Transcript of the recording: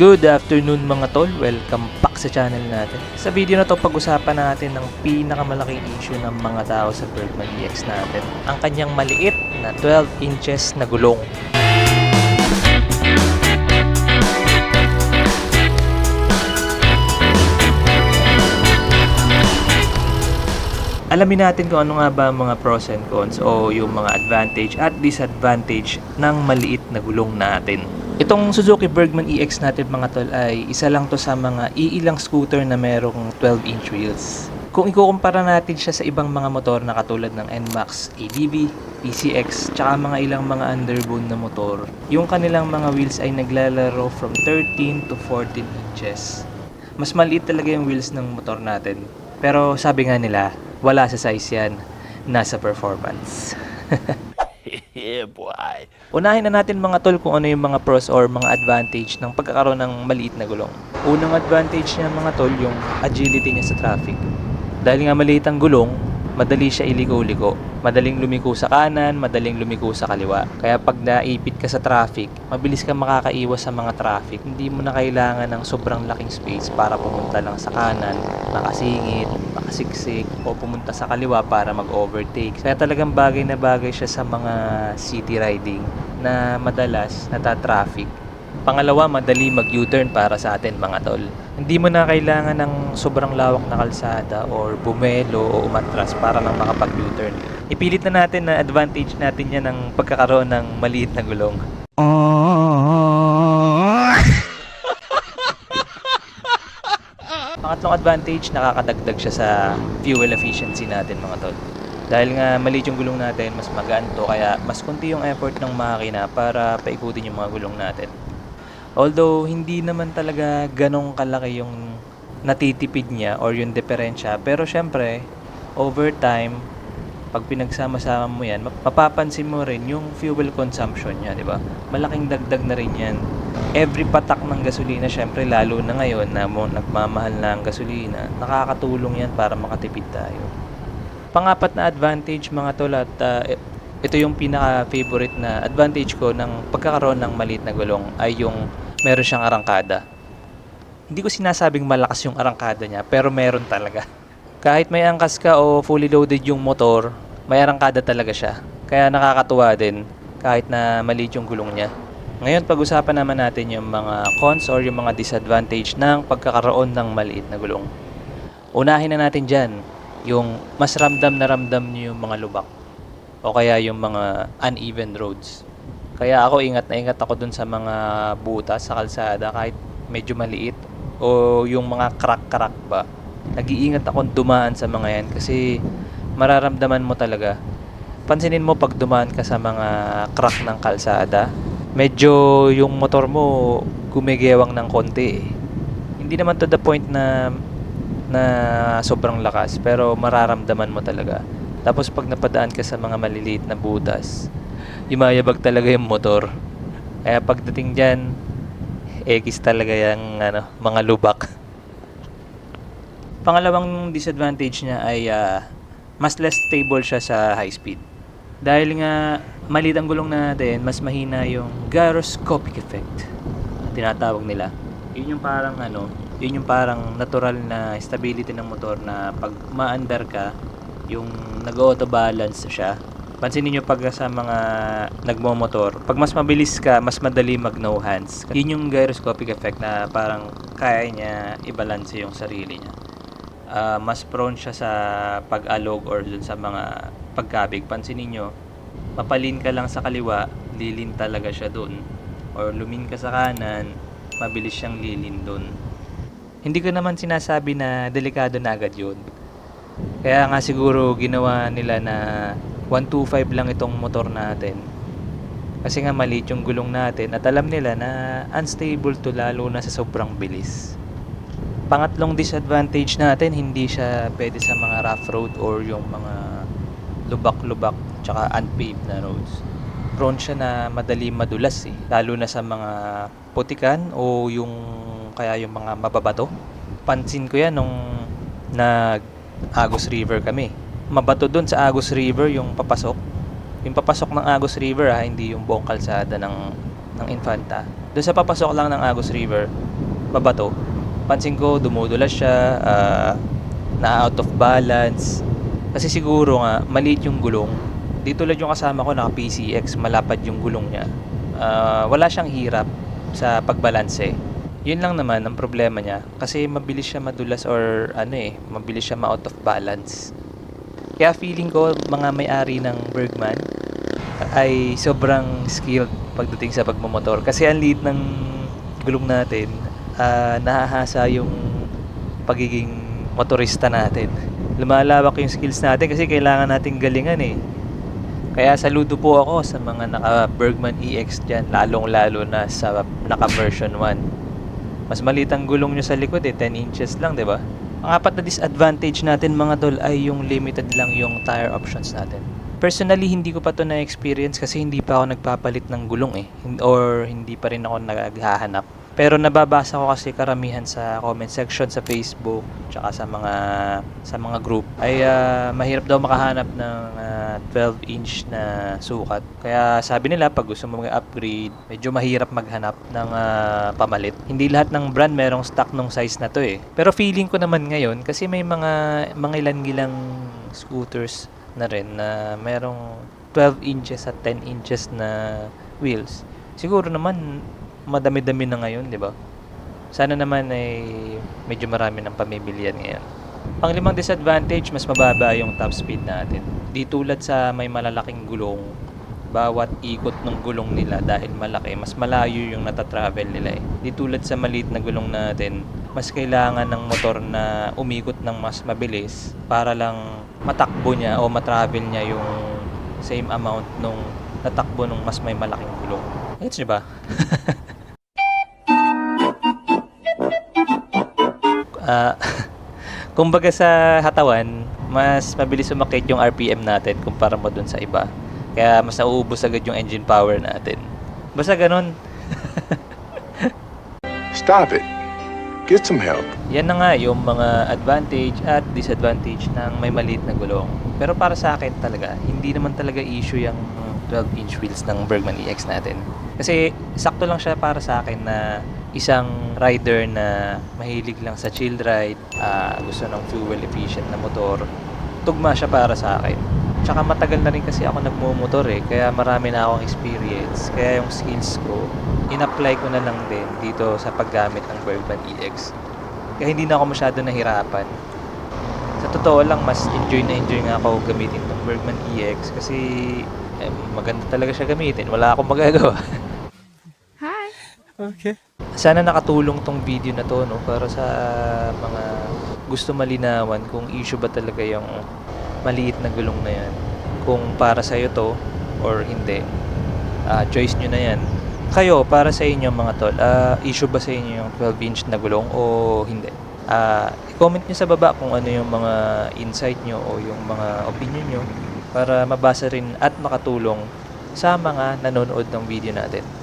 Good afternoon mga tol, welcome back sa channel natin. Sa video na to pag-usapan natin ng pinakamalaking issue ng mga tao sa Bergman EX natin. Ang kanyang maliit na 12 inches na gulong. Alamin natin kung ano nga ba ang mga pros and cons o yung mga advantage at disadvantage ng maliit na gulong natin. Itong Suzuki Bergman EX natin mga tol ay isa lang to sa mga iilang scooter na merong 12 inch wheels. Kung ikukumpara natin siya sa ibang mga motor na katulad ng NMAX, ADV, PCX, tsaka mga ilang mga underbone na motor, yung kanilang mga wheels ay naglalaro from 13 to 14 inches. Mas maliit talaga yung wheels ng motor natin. Pero sabi nga nila, wala sa size yan, nasa performance. boy. Unahin na natin mga tol kung ano yung mga pros or mga advantage ng pagkakaroon ng maliit na gulong. Unang advantage niya mga tol yung agility niya sa traffic. Dahil nga maliit ang gulong, madali siya iliko-liko. Madaling lumiko sa kanan, madaling lumiko sa kaliwa. Kaya pag naipit ka sa traffic, mabilis ka makakaiwas sa mga traffic. Hindi mo na kailangan ng sobrang laking space para pumunta lang sa kanan, makasingit, makasiksik, o pumunta sa kaliwa para mag-overtake. Kaya talagang bagay na bagay siya sa mga city riding na madalas nata-traffic. Pangalawa, madali mag-U-turn para sa atin mga tol. Hindi mo na kailangan ng sobrang lawak na kalsada or bumelo o umatras para lang makapag-U-turn. Ipilit na natin na advantage natin yan ng pagkakaroon ng maliit na gulong. Pangatlong advantage, nakakadagdag siya sa fuel efficiency natin mga tol. Dahil nga maliit yung gulong natin, mas magaan to, kaya mas konti yung effort ng makina para paikutin yung mga gulong natin. Although hindi naman talaga ganong kalaki yung natitipid niya or yung diferensya, pero syempre, over time, pag pinagsama-sama mo yan, map- mapapansin mo rin yung fuel consumption niya, di ba? Malaking dagdag na rin yan. Every patak ng gasolina, syempre lalo na ngayon na mo nagmamahal na ang gasolina, nakakatulong yan para makatipid tayo. Pangapat na advantage mga tol at i- ito yung pinaka-favorite na advantage ko ng pagkakaroon ng maliit na gulong ay yung meron siyang arangkada. Hindi ko sinasabing malakas yung arangkada niya pero meron talaga. Kahit may angkas ka o fully loaded yung motor, may arangkada talaga siya. Kaya nakakatuwa din kahit na maliit yung gulong niya. Ngayon pag-usapan naman natin yung mga cons or yung mga disadvantage ng pagkakaroon ng maliit na gulong. Unahin na natin dyan yung mas ramdam na ramdam niyo yung mga lubak o kaya yung mga uneven roads. Kaya ako ingat na ingat ako dun sa mga butas sa kalsada kahit medyo maliit o yung mga crack-crack ba. Nag-iingat akong dumaan sa mga yan kasi mararamdaman mo talaga. Pansinin mo pag dumaan ka sa mga crack ng kalsada, medyo yung motor mo gumigewang ng konti eh. Hindi naman to the point na na sobrang lakas pero mararamdaman mo talaga. Tapos pag napadaan ka sa mga maliliit na butas, yumayabag talaga yung motor. Kaya pagdating dyan, X talaga yung ano, mga lubak. Pangalawang disadvantage niya ay ah, mas less stable siya sa high speed. Dahil nga maliit ang gulong natin, mas mahina yung gyroscopic effect. Tinatawag nila. Yun yung parang ano, yun yung parang natural na stability ng motor na pag maandar ka, yung nag-auto balance siya. Pansinin nyo pag sa mga nagmomotor, pag mas mabilis ka, mas madali mag no hands. Yun yung gyroscopic effect na parang kaya niya i-balance yung sarili niya. Ah, mas prone siya sa pag-alog or dun sa mga pagkabig. Pansinin nyo, mapalin ka lang sa kaliwa, lilin talaga siya dun. Or lumin ka sa kanan, mabilis siyang lilin dun. Hindi ko naman sinasabi na delikado na agad yun. Kaya nga siguro ginawa nila na 125 lang itong motor natin. Kasi nga maliit yung gulong natin at alam nila na unstable to lalo na sa sobrang bilis. Pangatlong disadvantage natin, hindi siya pwede sa mga rough road or yung mga lubak-lubak tsaka unpaved na roads. Prone siya na madali madulas eh, lalo na sa mga putikan o yung kaya yung mga mababato. Pansin ko yan nung nag Agos River kami. Mabato doon sa Agos River yung papasok. Yung papasok ng Agos River ha, hindi yung buong kalsada ng ng Infanta. Doon sa papasok lang ng Agus River, babato, pansin ko dumudulas siya, ah, na out of balance. Kasi siguro nga, maliit yung gulong. Di tulad yung kasama ko, naka PCX, malapad yung gulong niya. Ah, wala siyang hirap sa pagbalanse. Yun lang naman ang problema niya. Kasi mabilis siya madulas or ano eh, mabilis siya ma-out of balance. Kaya feeling ko mga may-ari ng Bergman ay sobrang skilled pagdating sa pagmamotor. Kasi ang liit ng gulong natin, ah, nahahasa yung pagiging motorista natin. Lumalawak yung skills natin kasi kailangan nating galingan eh. Kaya saludo po ako sa mga naka Bergman EX dyan, lalong lalo na sa naka version 1. Mas maliit ang gulong nyo sa likod eh, 10 inches lang, di ba? Ang apat na disadvantage natin mga tol ay yung limited lang yung tire options natin. Personally, hindi ko pa to na-experience kasi hindi pa ako nagpapalit ng gulong eh. Or hindi pa rin ako naghahanap. Pero nababasa ko kasi karamihan sa comment section sa Facebook tsaka sa mga sa mga group ay ah, mahirap daw makahanap ng ah, 12 inch na sukat. Kaya sabi nila pag gusto mo mag-upgrade, medyo mahirap maghanap ng ah, pamalit. Hindi lahat ng brand merong stock nung size na to eh. Pero feeling ko naman ngayon kasi may mga mga ilan-gilang scooters na rin na merong 12 inches at 10 inches na wheels. Siguro naman madami-dami na ngayon, di ba? Sana naman ay medyo marami ng pamibilian ngayon. Pang limang disadvantage, mas mababa yung top speed natin. Di tulad sa may malalaking gulong, bawat ikot ng gulong nila dahil malaki, mas malayo yung natatravel nila eh. Di tulad sa maliit na gulong natin, mas kailangan ng motor na umikot ng mas mabilis para lang matakbo niya o matravel niya yung same amount nung natakbo nung mas may malaking gulong. Gets niyo ba? Ah, kumbaga sa hatawan, mas mabilis sumakit yung RPM natin kumpara mo dun sa iba. Kaya mas nauubos agad yung engine power natin. Basta ganun. Stop it. Get some help. Yan na nga yung mga advantage at disadvantage ng may maliit na gulong. Pero para sa akin talaga, hindi naman talaga issue yung 12-inch wheels ng Bergman EX natin. Kasi sakto lang siya para sa akin na isang rider na mahilig lang sa chill ride, ah, gusto ng fuel efficient na motor, tugma siya para sa akin. Tsaka matagal na rin kasi ako nagmumotor eh, kaya marami na akong experience. Kaya yung skills ko, in-apply ko na lang din dito sa paggamit ng Bergman EX. Kaya hindi na ako masyado nahirapan. Sa totoo lang, mas enjoy na enjoy nga ako gamitin ng Bergman EX kasi eh, maganda talaga siya gamitin. Wala akong magagawa. Sana nakatulong tong video na to no para sa mga gusto malinawan kung issue ba talaga yung maliit na gulong na yan. Kung para sa to or hindi. Ah, choice nyo na yan. Kayo, para sa inyo mga tol, ah, issue ba sa inyo yung 12 inch na gulong o hindi? Ah, i-comment nyo sa baba kung ano yung mga insight nyo o yung mga opinion nyo para mabasa rin at makatulong sa mga nanonood ng video natin.